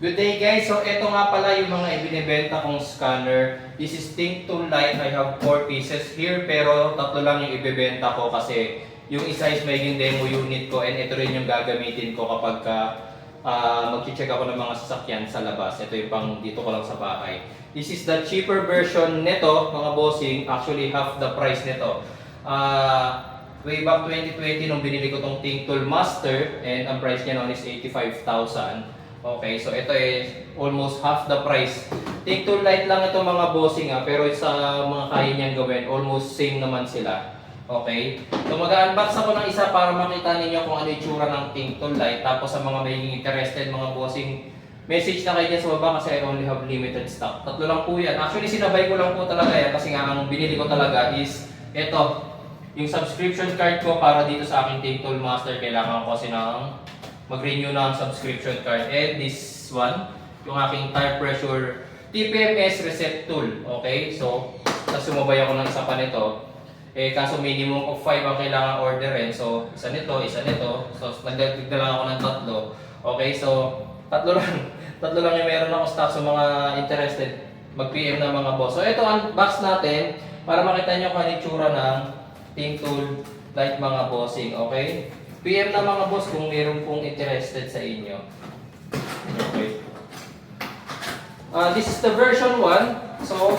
Good day guys! So ito nga pala yung mga ibinibenta kong scanner. This is Think Tool Light. I have 4 pieces here pero tatlo lang yung ibibenta ko kasi yung isa is magiging demo unit ko and ito rin yung gagamitin ko kapag ka, ah, mag-check ako ng mga sasakyan sa labas. Ito yung pang dito ko lang sa bahay. This is the cheaper version nito mga bossing. Actually half the price nito. Ah, way back 2020 nung binili ko tong Think Tool Master and ang price niya noon is 85,000. Okay, so ito is almost half the price. Take two light lang ito mga bossing ha, pero sa mga kaya niyang gawin, almost same naman sila. Okay? So mag-unbox ako ng isa para makita ninyo kung ano yung tsura ng Think Tool Light. Tapos sa mga may interested mga bossing, message na kayo sa baba kasi I only have limited stock. Tatlo lang po yan. Actually, sinabay ko lang po talaga yan kasi nga ang binili ko talaga is ito, yung subscription card ko para dito sa aking Think Tool Master. Kailangan ko kasi ng mag-renew ng subscription card. And this one, yung aking tire pressure TPMS reset tool. Okay? So, tapos ako ng isa pa nito. Eh, kaso minimum of 5 ang kailangan orderin. So, isa nito, isa nito. So, nagdagdag na lang ako ng tatlo. Okay? So, tatlo lang. tatlo lang yung meron ako stock sa mga interested. Mag-PM na mga boss. So, ito unbox natin para makita nyo kung ano ng Team Tool Light mga bossing. Okay? PM na mga boss kung meron pong interested sa inyo. Okay. Ah, this is the version 1. So,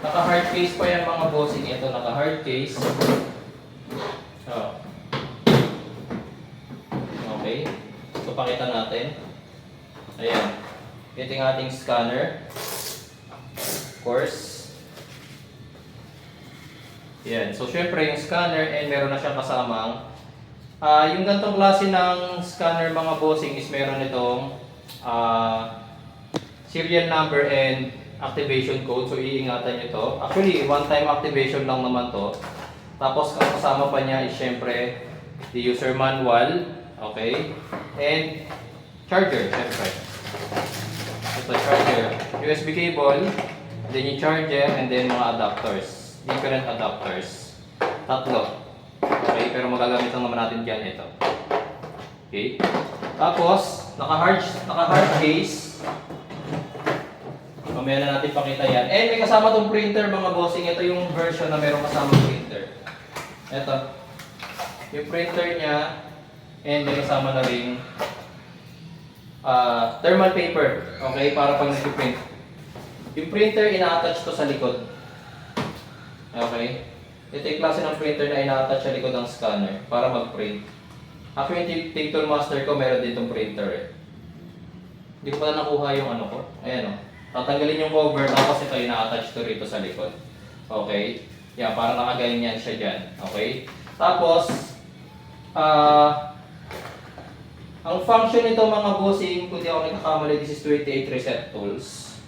naka-hard case pa yan mga bossing. Ito naka-hard case. Oh. Okay. So, pakita natin. Ayan. Ito yung ating scanner. Of course. Yan. So, syempre yung scanner and meron na siyang kasamang Ah, yung gantong klase ng scanner mga bossing is meron itong ah, serial number and activation code. So iingatan nyo to. Actually, one time activation lang naman to. Tapos kasama pa niya is syempre the user manual. Okay? And charger, syempre. Ito charger. USB cable, then yung charger, and then mga adapters. Different adapters. Tatlo. Okay, pero magagamit lang naman natin dyan ito. Okay. Tapos, naka-hard naka-hard case. Mamaya na natin pakita yan. And may kasama tong printer mga bossing. Ito yung version na merong kasama printer. Ito. Yung printer niya and may kasama na rin ah, thermal paper. Okay, para pag nag-print. Yung printer ina-attach to sa likod. Okay. Ito yung klase ng printer na ina-attach sa likod ng scanner para mag-print. Actually, yung Take Tool Master ko meron din itong printer eh. Hindi ko pa na nakuha yung ano ko. Ayan o. Tatanggalin yung cover tapos ito ina-attach to rito sa likod. Okay? Yan, para nakaganyan siya dyan. Okay? Tapos, ah... ang function nito mga bossing, kung di ako nagkakamali, this is 28 reset tools.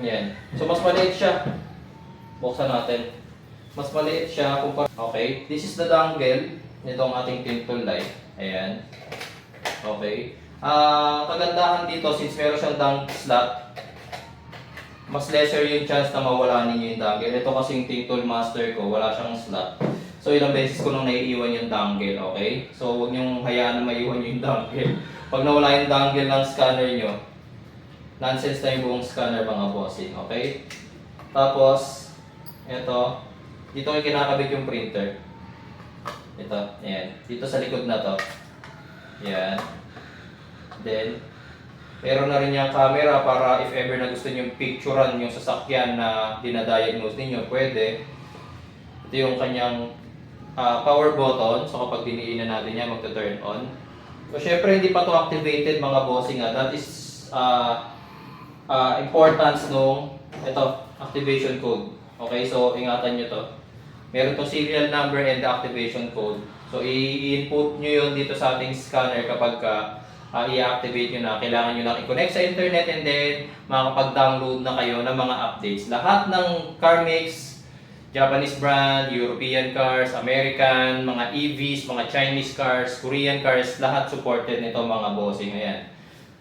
Ayan. So, mas maliit siya. Buksan natin. Mas maliit siya kumpara. Okay. This is the dongle nitong ating Tool Light. Ayan. Okay. Ah, kagandahan dito since meron siyang dunk slot, mas lesser yung chance na mawala ninyo yung dongle. Ito kasi yung Team Tool Master ko, wala siyang slot. So ilang beses ko nang naiiwan yung dongle, okay? So huwag niyong hayaan na maiwan yung dongle. Pag nawala yung dongle ng scanner niyo, nonsense na yung buong scanner mga bossing, okay? Tapos, ito, dito ko kinakabit yung printer. Ito, ayan. Dito sa likod na to. Ayan. Then, meron na rin yung camera para if ever na gusto nyo picturean yung sasakyan na dinadiagnose ninyo, pwede. Ito yung kanyang ah, power button. So kapag diniinan natin yan, magta-turn on. So syempre hindi pa to activated mga bossing nga. That is ah, ah, importance nung ito, activation code. Okay, so ingatan nyo to. Meron to serial number and activation code. So i-input nyo yun dito sa ating scanner kapag ka ah, i-activate nyo na. Kailangan nyo lang i-connect sa internet and then makakapag-download na kayo ng mga updates. Lahat ng car makes, Japanese brand, European cars, American, mga EVs, mga Chinese cars, Korean cars, lahat supported nito mga bossing. Ayan.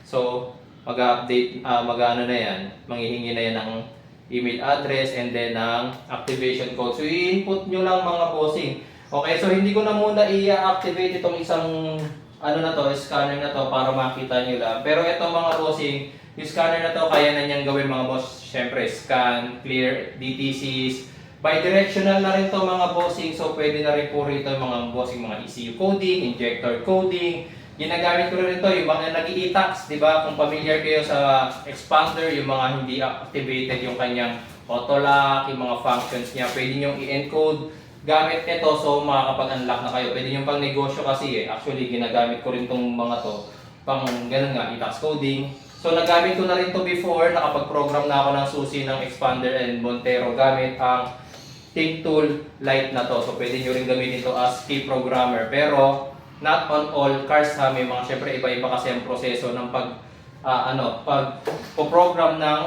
So, mag-update, ah mag-ano na yan, manghihingi na yan ng email address and then ng activation code. So, i-input nyo lang mga bossing. Okay, so hindi ko na muna i-activate itong isang ano na to, scanner na to para makita nyo lang. Pero ito mga bossing, yung scanner na to kaya na niyang gawin mga boss. Syempre, scan, clear, DTCs. Bi-directional na rin to mga bossing. So pwede na rin po rito mga bossing, mga ECU coding, injector coding. Ginagamit ko rin ito, yung mga nag tax di ba? Kung familiar kayo sa expander, yung mga hindi activated yung kanyang auto lock, yung mga functions niya, pwede nyo i-encode gamit ito so makakapag-unlock na kayo. Pwede nyo pang negosyo kasi eh. Actually, ginagamit ko rin tong mga to pang ganun nga, e-tax coding. So nagamit ko na rin to before, nakapag-program na ako ng susi ng Expander and Montero gamit ang Think Tool Lite na to. So pwede nyo rin gamitin to as key programmer. Pero not on all cars ha, may mga syempre iba-iba kasi ang proseso ng pag ah, ano, pag program ng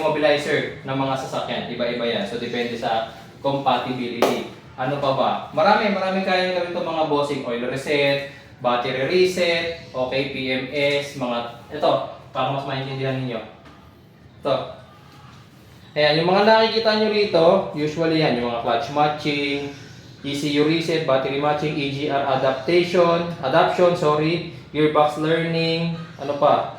immobilizer ng mga sasakyan. Iba-iba yan. So depende sa compatibility. Ano pa ba? Marami, marami kayang gawin to mga bossing oil reset, battery reset, okay, PMS, mga ito, para mas maintindihan ninyo. Ito. Ayan, yung mga nakikita nyo rito, usually yan, yung mga clutch matching, ECU reset, battery matching, EGR adaptation, adaption, sorry, gearbox learning, ano pa,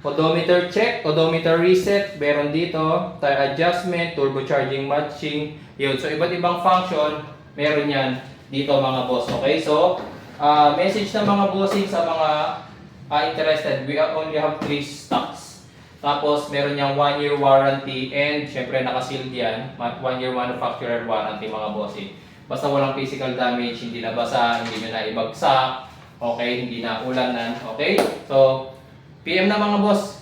odometer check, odometer reset, meron dito, tire adjustment, turbocharging matching, yun. So, iba't ibang function, meron yan dito mga boss. Okay, so, ah, message ng mga bossing sa mga ah, interested, we only have 3 stocks. Tapos, meron niyang 1 year warranty and syempre nakasealed yan, 1 year manufacturer warranty mga bossing. Basta walang physical damage, hindi nabasa, hindi nyo na ibagsak, okay, hindi na ulanan, okay? So, PM na mga boss.